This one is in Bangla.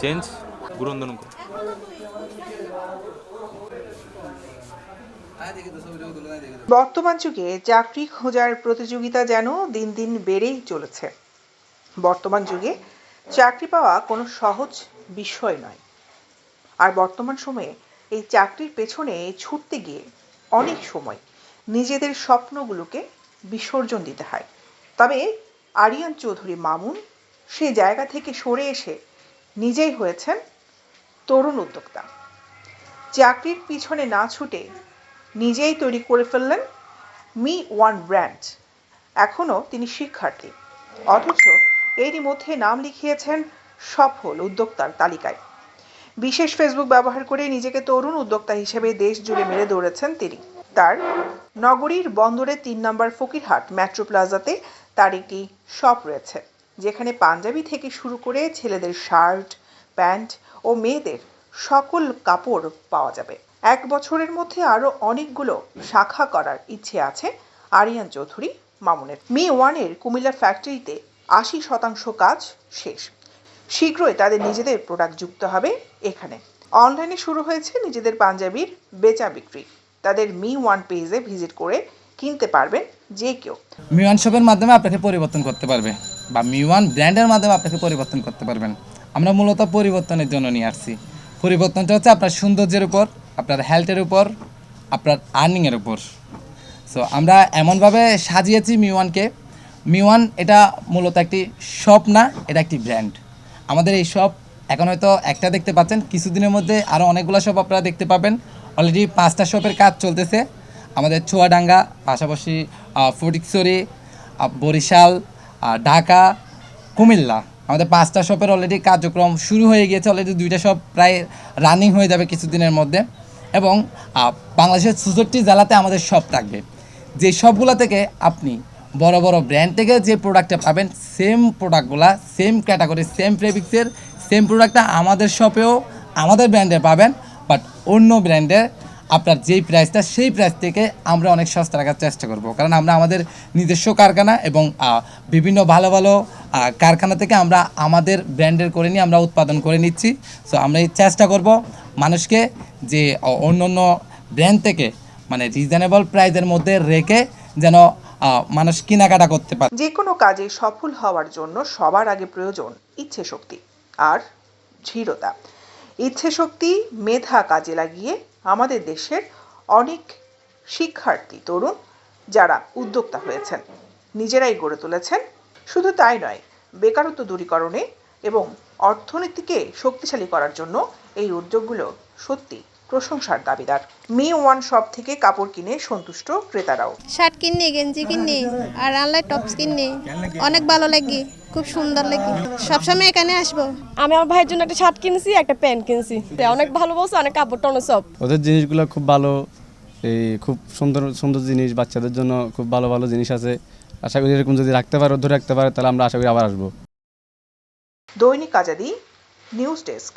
চেঞ্জ গুরন্দন বর্তমান যুগে চাকরি খোঁজার প্রতিযোগিতা যেন দিন দিন বেড়েই চলেছে। বর্তমান যুগে চাকরি পাওয়া কোনো সহজ বিষয় নয়। আর বর্তমান সময়ে এই চাকরির পেছনে ছুটতে গিয়ে অনেক সময় নিজেদের স্বপ্নগুলোকে বিসর্জন দিতে হয়। তবে আরিয়ান চৌধুরী মামুন সে জায়গা থেকে সরে এসে নিজেই হয়েছেন তরুণ উদ্যোক্তা। চাকরির পিছনে না ছুটে নিজেই তৈরি করে ফেললেন মি ওয়ান ব্র্যান্ড। এখনও তিনি শিক্ষার্থী। অথচ এরই মধ্যে নাম লিখিয়েছেন সফল উদ্যোক্তার তালিকায়। বিশেষ ফেসবুক ব্যবহার করে নিজেকে তরুণ উদ্যোক্তা হিসেবে দেশ জুড়ে মেরে দৌড়েছেন তিনি। তার নগরীর বন্দরে তিন নম্বর ফকিরহাট মেট্রো প্লাজাতে তার একটি শপ রয়েছে। যেখানে পাঞ্জাবি থেকে শুরু করে ছেলেদের শার্ট, প্যান্ট ও মেয়েদের সকল কাপড় পাওয়া যাবে। এক বছরের মধ্যে আরও অনেকগুলো শাখা করার ইচ্ছে আছে আরিয়ান চৌধুরী, মামুনের। মি ওয়ানের কুমিল্লা ফ্যাক্টরিতে আশি শতাংশ কাজ শেষ। শীঘ্রই তাদের নিজেদের প্রোডাক্ট যুক্ত হবে এখানে। অনলাইনে শুরু হয়েছে নিজেদের পাঞ্জাবির বেচা বিক্রি। তাদের মি ওয়ান পেজে ভিজিট করে কিনতে পারবেন যে কেউ। মি ওয়ান শপের মাধ্যমে আপনাকে পরিবর্তন করতে পারবে। বা মিওয়ান ব্র্যান্ডের মাধ্যমে আপনাকে পরিবর্তন করতে পারবেন। আমরা মূলত পরিবর্তনের জন্য নিয়ে আসছি। পরিবর্তনটা হচ্ছে আপনার সৌন্দর্যের উপর, আপনার হেলথের উপর, আপনার আর্নিংয়ের উপর। সো আমরা এমনভাবে সাজিয়েছি মিওয়ানকে মিওয়ান এটা মূলত একটি শপ না, এটা একটি ব্র্যান্ড আমাদের এই শপ এখন হয়তো একটা দেখতে পাচ্ছেন, কিছুদিনের মধ্যে আরও অনেকগুলো শপ আপনারা দেখতে পাবেন। অলরেডি পাঁচটা শপের কাজ চলতেছে। আমাদের চুয়াডাঙ্গা, পাশাপাশি ফটিকছড়ি বরিশাল ঢাকা, কুমিল্লা। আমাদের পাঁচটা শপের অলরেডি কার্যক্রম শুরু হয়ে গিয়েছে অলরেডি দুইটা শপ প্রায় রানিং হয়ে যাবে কিছুদিনের মধ্যে। এবং বাংলাদেশের চৌষট্টি জেলাতে আমাদের শপ থাকবে। যে শপগুলো থেকে আপনি বড় বড় ব্র্যান্ড থেকে যে প্রোডাক্টটা পাবেন সেম প্রোডাক্টগুলা সেম ক্যাটাগরি সেম ফেব্রিক্সের সেম প্রোডাক্টটা আমাদের শপেও আমাদের ব্র্যান্ডে পাবেন বাট অন্য ব্র্যান্ডের আপনার যেই প্রাইসটা সেই প্রাইস থেকে আমরা অনেক সস্তা রাখার চেষ্টা করব। কারণ আমরা আমাদের নিজস্ব কারখানা এবং বিভিন্ন ভালো ভালো কারখানা থেকে আমরা আমাদের ব্র্যান্ডের করে নিয়ে আমরা উৎপাদন করে নিচ্ছি। সো আমরা এই চেষ্টা করব মানুষকে যে অন্য অন্য ব্র্যান্ড থেকে মানে রিজনেবল প্রাইসের মধ্যে রেখে যেন মানুষ কেনাকাটা করতে পারে। যে কোনো কাজে সফল হওয়ার জন্য সবার আগে প্রয়োজন ইচ্ছে শক্তি আর দৃঢ়তা ইচ্ছে শক্তি মেধা কাজে লাগিয়ে আমাদের দেশের অনেক শিক্ষার্থী, তরুণ যারা উদ্যোক্তা হয়েছেন, নিজেরাই গড়ে তুলেছেন। শুধু তাই নয়, বেকারত্ব দূরীকরণে এবং অর্থনীতিকে শক্তিশালী করার জন্য এই উদ্যোগগুলো সত্যি প্রশংসার দাবিদার। মি ওয়ান শপ থেকে কাপড় কিনে সন্তুষ্ট ক্রেতারাও। শার্ট কিনি গেঞ্জি কিনি আর অনলাইন টপস কিনি অনেক ভালো লাগে খুব সুন্দর লাগে। সবসময় এখানে আসব। আমি আমার ভাইয়ের জন্য একটা শার্ট কিনছি একটা প্যান্ট কিনছি। তো অনেক ভালো বলছে অনেক কাপড় টনো সব। ওদের জিনিসগুলো খুব ভালো এই খুব সুন্দর সুন্দর জিনিস বাচ্চাদের জন্য খুব ভালো ভালো জিনিস আছে। আশা করি এরকম যদি রাখতে পারো ধরে রাখতে পারে তাহলে আমরা আশা করি আবার আসব। দৈনিক আজাদি নিউজ ডেস্ক।